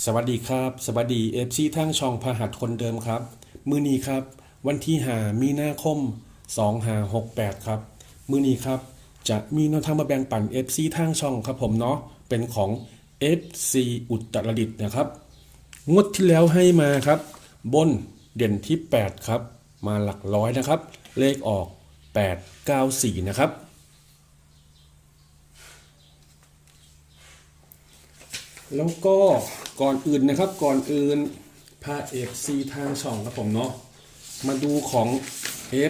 สวัสดีครับ สวัสดีเอฟซีทั้งช่องพหัสคนเดิมครับ มือนี้ครับ วันที่หามีนาคม2หา68 ครับ มือนี้ครับ จะมีแนวทางมาแบ่งปัน FC ทางช่องครับผมเนาะเป็นของ FC อุตรดิตนะครับ งวดที่แล้วให้มาครับ บนเด่นที่ 8 ครับ มาหลักร้อยนะครับ เลขออก 894 นะครับ แล้วก็ก่อนอื่นนะครับก่อนอื่นพา FC ทางช่องครับผมเนาะมาดูของ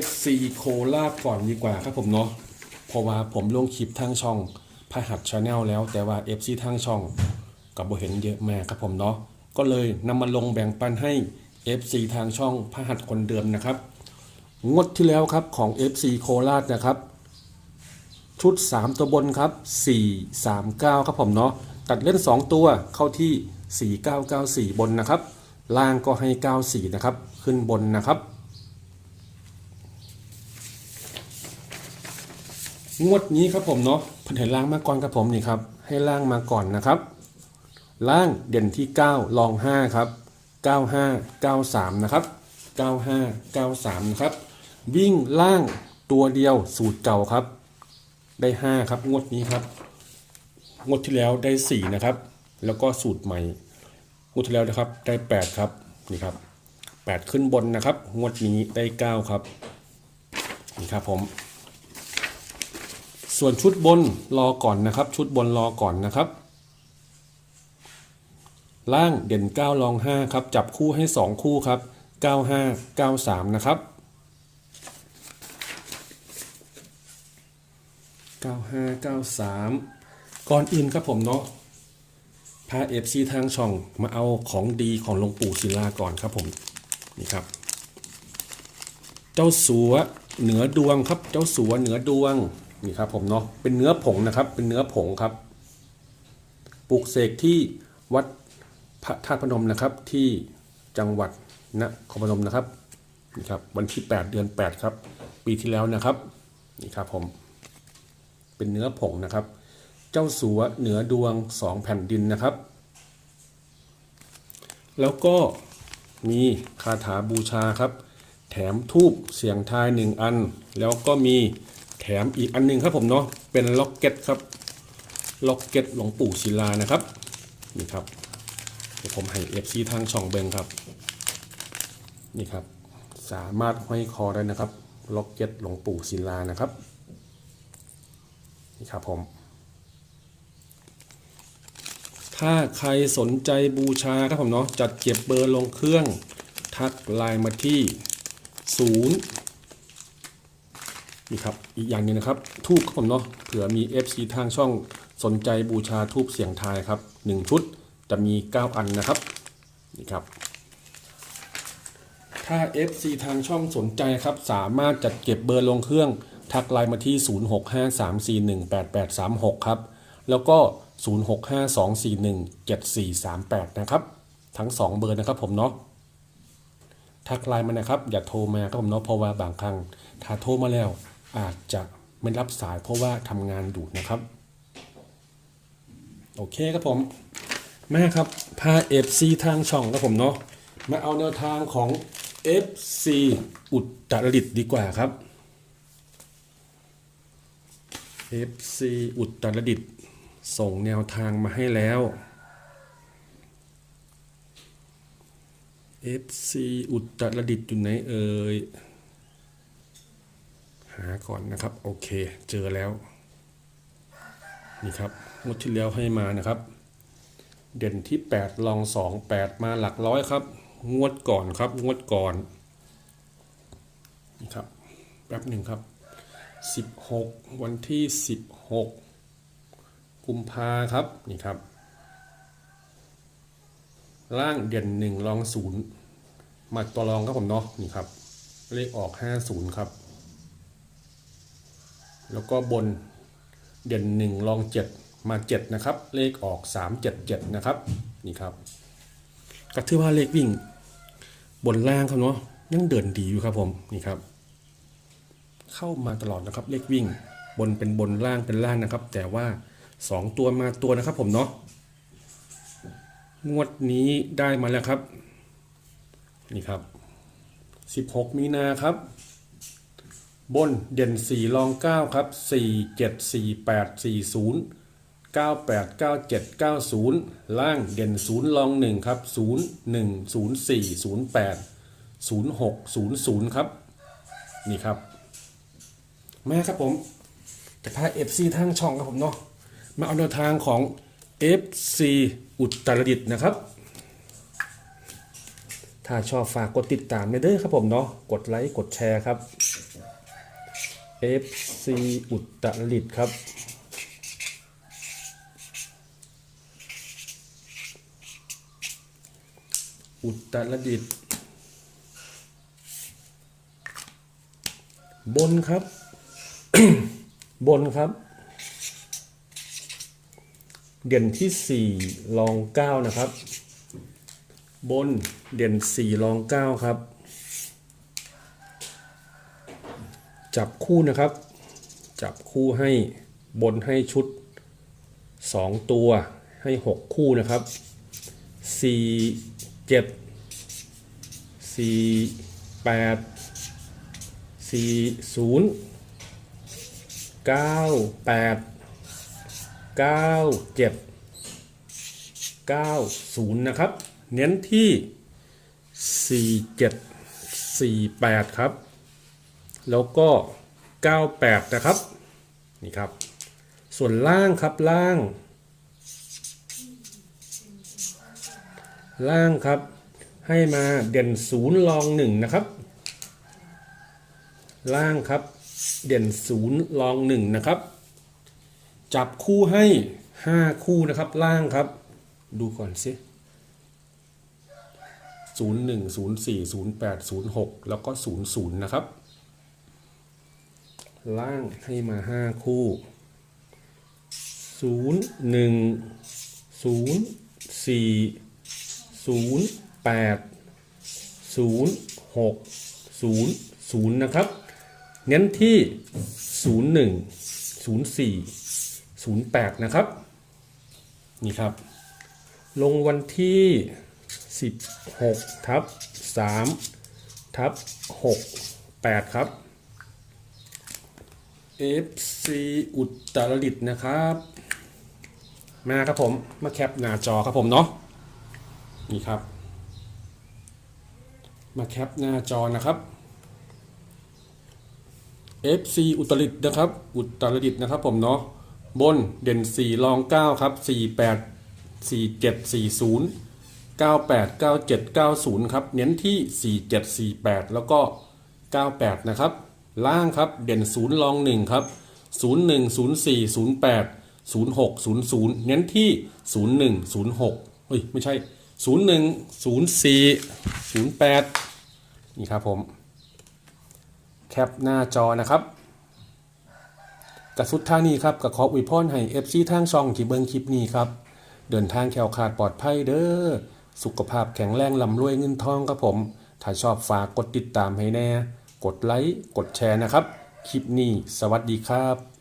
FC โคราชก่อนดีกว่าครับผมเนาะเพราะว่าผมลงคลิปทางช่องพาหัดชาแนลแล้วแต่ว่า FC ทางช่องกับบเห็นเยอะมากครับผมเนาะก็เลยนำมาลงแบ่งปันให้ FC ทางช่องพาหัดคนเดิมนะครับ งวดที่แล้วครับของ FC โคราชนะครับ ชุด 3 ตัวบนครับ 4 3 9 ครับผมเนาะ ตัดเล่น 2 ตัวเข้าที่ 4 9 9 4 บนนะครับ ล่างก็ให้ 94 นะครับ ขึ้นบนนะครับ งวดนี้ครับผมเนาะเพันเห็นล่างมาก่อนครับผมนี่ครับ ให้ล่างมาก่อนนะครับ ล่างเด่นที่ 9 ลอง 5 ครับ 95 93 นะครับ 95 93 นะครับ วิ่งล่างตัวเดียวสูตรเก่าครับ ได้ 5 ครับ งวดนี้ครับ งวดที่แล้วได้ 4 นะครับ แล้วก็สูตรใหม่ งวดที่แล้วนะครับได้ 8 ครับ นี่ครับ 8 ขึ้นบนนะครับ งวดนี้ได้ 9 ครับ นี่ครับผม ส่วนชุดบนรอก่อนนะครับ ชุดบนรอก่อนนะครับ ล่างเด่น9ลอง 5 ครับ จับคู่ให้ 2 คู่ครับ 95 93 นะครับ9593 ก่อนอื่นครับผมเนาะพาเอฟซีทางช่องมาเอาของดีของหลวงปู่ศิลาก่อนครับผมนี่ครับ เจ้าสัวเหนือดวงครับ เจ้าสัวเหนือดวงนี่ครับผมเนาะเป็นเนื้อผงนะครับ เป็นเนื้อผงครับปลูกเสกที่วัดพระธาตุพนมนะครับที่จังหวัดนครพนมนะครับนี่ครับวันที่ 8 เดือน 8 ครับ ปีที่แล้วนะครับนี่ครับผมเป็นเนื้อผงนะครับ เจ้าสัวเหนือดวงสองแผ่นดินนะครับ แล้วก็มีคาถาบูชาครับ แถมทูบเสียงทายหนึ่งอัน แล้วก็มีแถมอีกอันหนึงครับผมเนาะเป็นล็อกเก็ตครับล็อกเก็ตหลวงปู่ศิลานะครับนี่ครับเดี๋ยวผมให้เอฟซีทางช่องเบงครับนี่ครับสามารถห้อยคอได้นะครับล็อกเก็ตหลวงปู่ศิลานะครับนี่ครับผม ถ้าใครสนใจบูชาครับผมเนาะจัดเก็บเบอร์ลงเครื่องทักไลน์มาที่0นี่ครับอีกอย่างหนึงนะครับทูบครับผมเนาะเผื่อมี FC ทางช่องสนใจบูชาทูบเสียงทายครับ1ชุดจะมี 9 อันนะครับนี่ครับ ถ้า FC ทางช่องสนใจครับ สามารถจัดเก็บเบอร์ลงเครื่อง ทักไลน์มาที่ 0653418836 ครับ แล้วก็ 0652417438 นะครับ ทั้ง 2 เบอร์นะครับผมเนาะทักไลน์มานะครับ อย่าโทรมาครับผมเนาะเพราะว่าบางครั้งถ้าโทรมาแล้ว อาจจะไม่รับสายเพราะว่าทำงานอยู่นะครับ โอเคครับผมแม่ครับพา FC ทางช่องครับผมเนาะมาเอาแนวทางของ FC อุตรดิตดีกว่าครับ FC อุตรดิตถ์ ส่งแนวทางมาให้แล้ว FC อุตรดิตถ์อยู่ไหนเอ่ย หาก่อนนะครับ โอเค เจอแล้ว นี่ครับงวดที่แล้วให้มานะครับ เด่นที่ 8 ลอง 2 8 มาหลักร้อยครับ งวดก่อนครับ งวดก่อน นี่ครับ แป๊บหนึ่งครับ 16 วันที่ 16 กุมภาครับนี่ครับ ล่างเด่นหนึ่งรองศูนย์มาตัวรองครับผมเนาะนี่ครับ เลขออกห้าศูนย์ครับ แล้วก็บนเด่นหนึ่งรองเจ็ดมาเจ็ดนะครับ เลขออกสามเจ็ดเจ็ดนะครับนี่ครับก็ถือว่าเลขวิ่ง บนล่างครับเนาะยังเดินดีอยู่ครับผมนี่ครับ เข้ามาตลอดนะครับเลขวิ่งบนเป็นบนล่างเป็นล่างนะครับ แต่ว่า สองตัวมาตัวนะครับผมเนาะงวดนี้ได้มาแล้วครับ นี่ครับสิบหกมีนาครับ บนเด่นสี่ลองเก้าครับสี่เจ็ดสี่แปดสี่ศูนย์เก้าแปดเก้าเจ็ดเก้าศูนย์ล่างเด่นศูนย์ลองหนึ่งครับศูนย์หนึ่งศูนย์สี่ศูนย์แปดศูนย์หกศูนย์ศูนย์ครับ นี่ครับแม่ครับผมจะพาเอฟซีทั้งช่องครับผมเนาะ มาเอาแนวทางของ FC อุตรดิตถ์นะครับ ถ้าชอบฝากกดติดตามเด้อครับผมเนาะกดไลค์กดแชร์ครับ FC อุตรดิตถ์ครับอุตรดิตถ์บนครับ บนครับ เด่นที่ 4 รอง 9 นะครับ บนเด่น 4 รอง 9 ครับ จับคู่นะครับ จับคู่ให้บนให้ชุด 2 ตัวให้ 6 คู่นะครับ 4 7 4 8 4 0 9 8 9 7 9 0 นะครับ เน้นที่ 4 7 4 8 ครับ แล้วก็ 98 นะครับ นี่ครับ ส่วนล่างครับล่าง ล่างครับ ให้มาเด่นศูนย์รองหนึ่งนะครับ ล่างครับ เด่นศูนย์รองหนึ่งนะครับ จับคู่ให้ห้าคู่นะครับล่างครับ ดูก่อนสิศูนย์หนึ่งศูนย์สี่ศูนย์แปดศูนย์หกแล้วก็ศูนย์ศูนย์นะครับ ล่างให้มาห้าคู่ศูนย์หนึ่งศูนย์สี่ศูนย์แปดศูนย์หกศูนย์ศูนย์นะครับ เน้นที่ศูน ย์หนึ่งศูนย์แปดนะครับ นี่ครับ ลงวันที่ 16ทับ3ทับ6 8 ครับ FC อุตรดิตนะครับ มาครับผม มาแคปหน้าจอครับผมเนาะ นี่ครับ มาแคปหน้าจอนะครับ FC อุตรดิตนะครับ อุตรดิตนะครับผมเนาะ บนเด่น 4 รอง 9 ครับ 48 47 40 98 97 90 ครับ เน้นที่ 47 48 แล้วก็ 98 นะครับ ล่างครับเด่น 0 รอง 1 ครับ 01 04 08 06 00 เน้นที่ 01 06เฮ้ย ไม่ใช่ 01 04 08 นี่ครับผม แคปหน้าจอนะครับ กับสุดท้านี้ครับกับขออวยพรให้เอฟซีทางช่องที่เบิงคลิปนี้ครับ เดินทางแขวขาดปลอดภัยเด้อ สุขภาพแข็งแรงลำรวยเงินทองครับผม ถ้าชอบฝากกดติดตามให้แน่ กดไลค์ กดแชร์นะครับ คลิปนี้ สวัสดีครับ